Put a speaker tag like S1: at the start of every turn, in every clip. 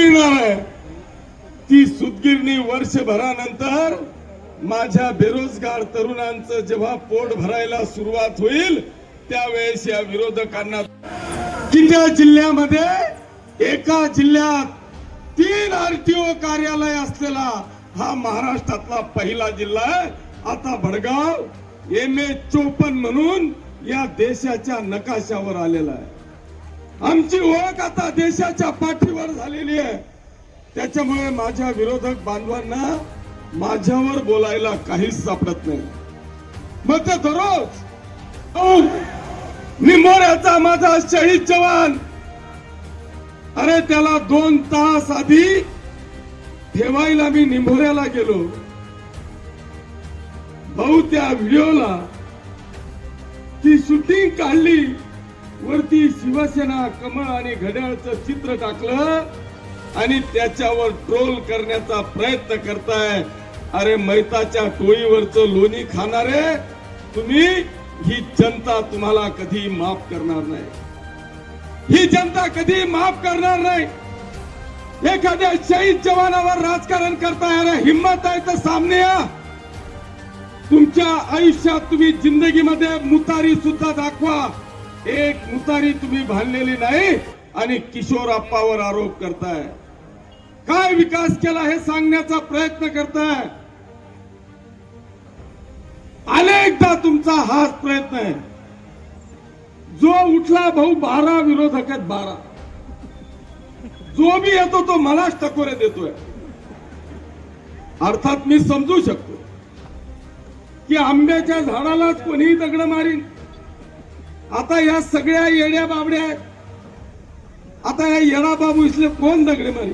S1: मिळणार आहे. ती सुदगिरणी वर्षभरानंतर माझ्या बेरोजगार तरुणांचं जेव्हा पोट भरायला सुरुवात होईल त्यावेळेस या विरोधकांना की जिल्ह्यामध्ये? एका जिल्ह्यात तीन आरटीओ कार्यालय असलेला हा महाराष्ट्रातला पहिला जिल्हा आहे. आता भडगाव एम ए चोपन म्हणून या देशाच्या नकाशावर आलेला आहे. आमची ओळख आता देशाच्या पाठीवर झालेली आहे. त्याच्यामुळे माझ्या विरोधक बांधवांना माझ्यावर बोलायला काहीच सापडत नाही मग ते दररोज निमोऱ्याचा माझा शहीद जवान. अरे त्याला दोन तास आधी ठेवायला मी निंभोऱ्याला गेलो. भाऊ त्या व्हिडिओला ती शूटिंग काढली. वरती शिवसेना कमळ आणि घड्याळचं चित्र टाकलं आणि त्याच्यावर ट्रोल करण्याचा प्रयत्न करताय. अरे मैताच्या टोळीवरचं लोणी खाणारे तुम्ही ही जनता तुम्हाला कधी माफ करणार नाही. ही जनता कधी माफ करणार नाही. एखाद्या शहीद जवानावर राजकारण करताय अरे हिंमत आहे तर सामने या. तुमच्या आयुष्यात तुम्ही जिंदगीमध्ये मुतारी सुद्धा दाखवा. एक मुतारी तुम्ही बांधलेली नाही आणि किशोर अप्पावर आरोप करताय. काय विकास केला हे सांगण्याचा प्रयत्न करताय? अनेकदा तुमचा हाच प्रयत्न आहे. जो उठला भाऊ बारा विरोधक आहेत बारा. जो मी येतो तो मलाच टकोरे देतोय. अर्थात मी समजू शकतो की आंब्याच्या झाडालाच कोणीही दगड मारीन. आता या सगळ्या येड्या बाबड्या आहेत. आता या येडा बाबू इसले कोण दगडे मारी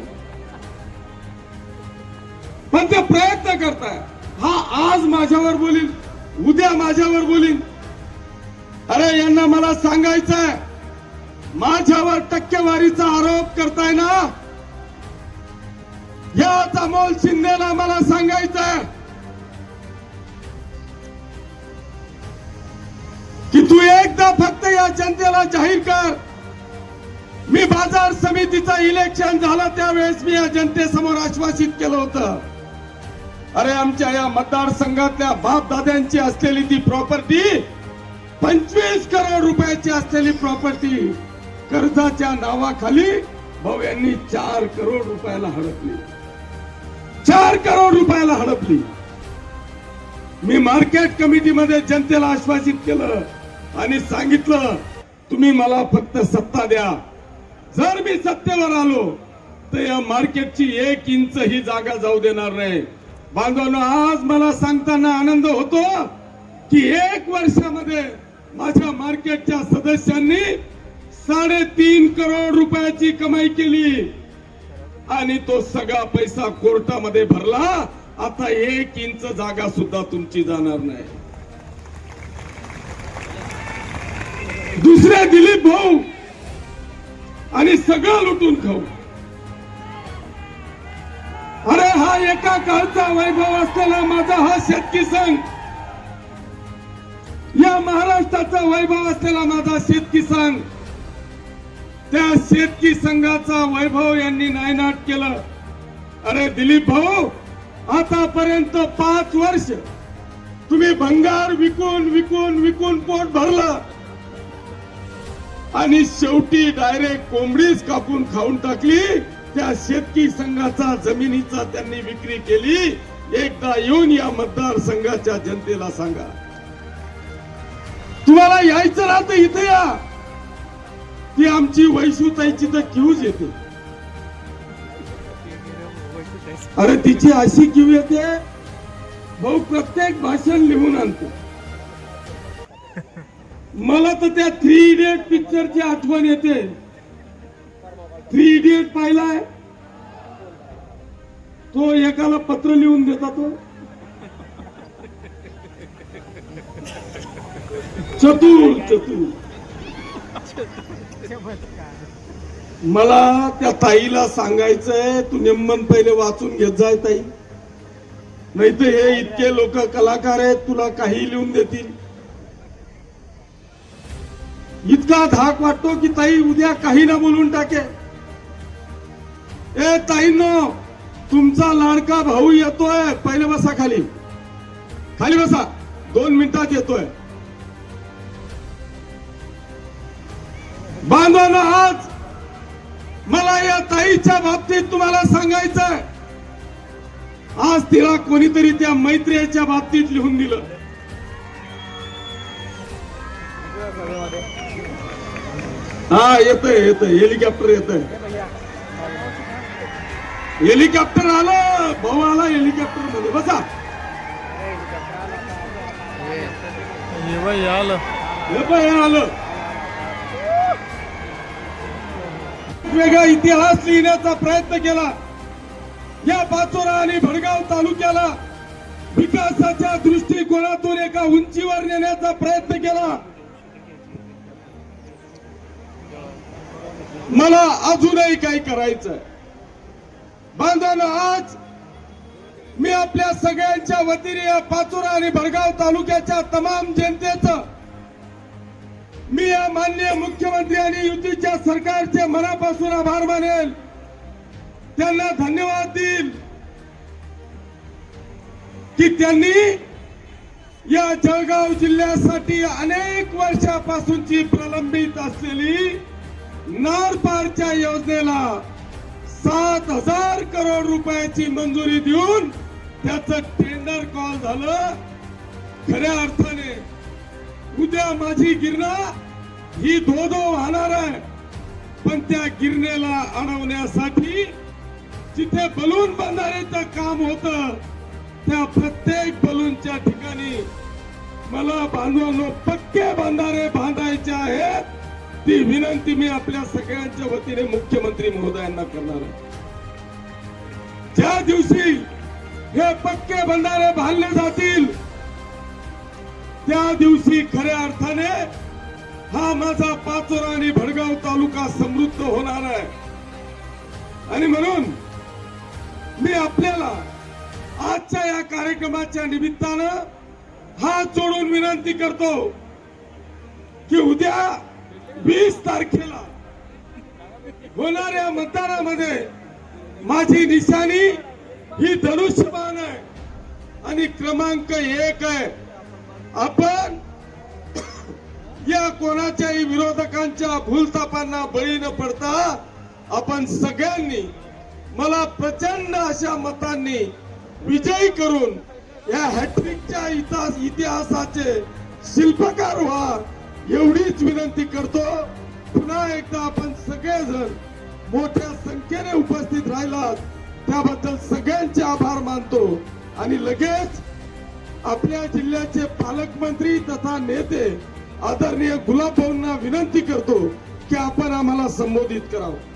S1: पण ते प्रयत्न करताय हा आज माझ्यावर बोलील उद्या माझ्यावर बोलील अरे यांना मला सांगायचंय माझ्यावर टक्केवारीचा आरोप करताय ना? याच अमोल शिंदेला मला सांगायचंय की तू एकदा फक्त या जनतेला जाहीर कर. मी बाजार समितीचं इलेक्शन झालं त्यावेळेस मी या जनतेसमोर आश्वासित केलं होतं. अरे आमच्या या मतदारसंघातल्या बाप दाद्यांची असलेली ती प्रॉपर्टी पंचवीस करोड रुपयाची असलेली प्रॉपर्टी कर्जाच्या नावाखाली भाऊ यांनी चार करोड रुपयाला हडपली. चार करोड रुपयाला हडपली. मी मार्केट कमिटीमध्ये जनतेला आश्वासित केलं. आणि सांगितलं तुम्ही मला फक्त सत्ता द्या. जर मी सत्तेवर आलो तर या मार्केटची एक इंच ही जागा जाऊ देणार नाही. बांधवांनो आज मला सांगताना आनंद होतो की एक वर्षामध्ये माझ्या मार्केटच्या सदस्यांनी साडेतीन करोड रुपयाची कमाई केली. आणि तो सगळा पैसा कोर्टामध्ये भरला. आता एक इंच जागा सुद्धा तुमची जाणार नाही. दुसरे दिलीप भाऊ आणि सगळं लुटून खाऊ. अरे हा एका काळचा वैभव असलेला माझा हा शेतकी संघ. या महाराष्ट्राचा वैभव असलेला माझा शेतकी संघ. त्या शेतकी संघाचा वैभव यांनी नायनाट केलं. अरे दिलीप भाऊ आतापर्यंत पाच वर्ष तुम्ही भंगार विकून विकून विकून पोट भरलं. आणि शेवटी डायरेक्ट कोंबडीच कापून खाऊन टाकली. त्या शेतकी संघाचा जमिनीचा त्यांनी विक्री केली. एकदा येऊन या मतदारसंघाच्या जनतेला सांगा. तुम्हाला यायचं राहतं इथे या. ती आमची वैशुताईची तर क्यूज येते. अरे तिची अशी क्यू येते. भाऊ प्रत्येक भाषण लिहून आणतो. मला तर त्या थ्री इडियट पिक्चरची आठवण येते. थ्री इडियट पाहिलाय. तो एकाला पत्र लिहून देता तो. चतुर चतुर. मला त्या ताईला सांगायचंय तू नेमन पहिले वाचून घेत जाय ताई. नाही तर हे इतके लोक कलाकार आहेत तुला काही लिहून देतील. इतका धाक वाटतो की ताई उद्या काही ना बोलून टाके. ए ताईंनो तुमचा लाडका भाऊ येतोय. पहिले बसा खाली. खाली बसा. दोन मिनिटात येतोय. बांधवांना आज मला या ताईच्या बाबतीत तुम्हाला सांगायचंय. आज तिला कोणीतरी त्या मैत्रीच्या बाबतीत लिहून दिलं. हा येतोय येतोय. हेलिकॉप्टर येतोय. हेलिकॉप्टर आलं. भाऊ आला हेलिकॉप्टरमध्ये. बसा.
S2: आलं.
S1: हे हे आलं. वेगळा इतिहास लिहिण्याचा प्रयत्न केला. या पाचोरा आणि भडगाव तालुक्याला विकासाच्या दृष्टिकोनातून एका उंचीवर नेण्याचा प्रयत्न केला. मला अजूनही काही करायचंय. बांधवांनो आज मी आपल्या सगळ्यांच्या वतीने या पाचोरा आणि भडगाव तालुक्याच्या तमाम जनतेचं मी या मान्य मुख्यमंत्री आणि युतीच्या सरकारचे मनापासून आभार मानेल. त्यांना धन्यवाद देईल की त्यांनी या जळगाव जिल्ह्यासाठी अनेक वर्षापासूनची प्रलंबित असलेली नारपारच्या योजनेला सात हजार करोड रुपयाची मंजुरी देऊन त्याचं टेंडर कॉल झालं. खऱ्या अर्थाने उद्या माझी गिरणा ही धो धो वाहणार आहे. पण त्या गिरणेला अडवण्यासाठी जिथे बलून बांधारेचं काम होत त्या प्रत्येक बलूनच्या ठिकाणी मला बांधवांनो पक्के बांधारे बांधायचे आहेत. ती विनंती मी आपल्या सगळ्यांच्या वतीने मुख्यमंत्री महोदयांना करणार आहे. ज्या दिवशी हे पक्के बंधारे बांधले जातील त्या दिवशी खऱ्या अर्थाने हा माझा पाचोरा आणि भडगाव तालुका समृद्ध होणार आहे. आणि म्हणून मी आपल्याला आजच्या या कार्यक्रमाच्या निमित्तानं हात जोडून विनंती करतो की उद्या वीस तारखेला होणाऱ्या मतदानामध्ये माझी निशाणी ही धनुष्यबाण आहे. आणि क्रमांक एक आहे. आपण या कोणाच्याही विरोधकांच्या भूलतापांना बळी न पडता आपण सगळ्यांनी मला प्रचंड अशा मतांनी विजयी करून या हॅट्रिकच्या इतिहास इतिहासाचे शिल्पकार व्हा. एवढीच विनंती करतो पुन्हा एकदा आपण सगळेजण मोठ्या संख्येने उपस्थित राहिलात. त्याबद्दल सगळ्यांचे आभार मानतो. आणि लगेच आपल्या जिल्ह्याचे पालकमंत्री तथा नेते आदरणीय गुलाब भाऊंना विनंती करतो की आपण आम्हाला संबोधित करावं.